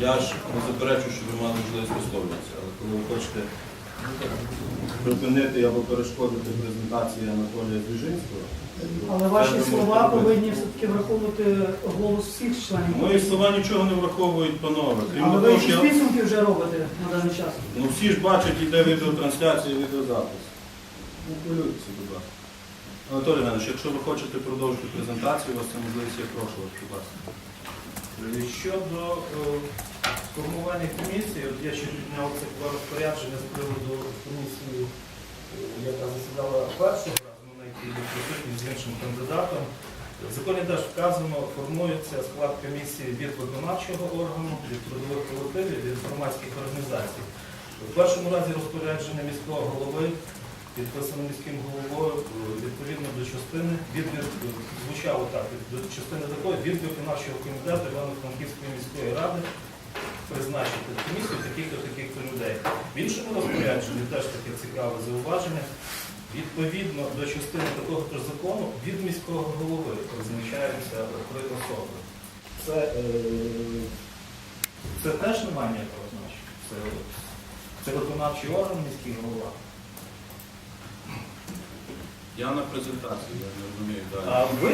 Я ж не заперечую, що ви мали можливість висловлюватися, але коли ви хочете припинити або перешкодити презентації Анатолія Двіжинського, Але ваші слова повинні все-таки враховувати голос всіх членів. Мої слова нічого не враховують, панове. Крім Але ви того, що якісь я... підсумки вже робите на даний час. ну всі ж бачать, іде відеотрансляція, відеозапис. Не хвилюйтеся, будь ласка. Анатолій Іванович, якщо ви хочете продовжити презентацію, у вас це можливість, я прошу вас, будь ласка. Щодо е, формування комісії, от я ще підняв це два розпорядження з приводу комісії, е, яка засідала першого разу, ну, на якій з іншим кандидатом. В законі теж вказано, формується склад комісії від виконавчого органу, від трудових колективів, від громадських організацій. В першому разі розпорядження міського голови, підписане міським головою, е, відповідно до частини, від, від звучало так, від, до частини такої, від виконавчого комітету Івано-Франківської міської ради призначити комісію таких-то таких-то людей. В іншому розпорядженні теж таке цікаве зауваження. Відповідно до частини такого ж закону від міського голови призначаються три особи. Це, е, це теж немає ніякого значення. Це, це виконавчий орган міський голова. Я на презентації, я не розумію А ви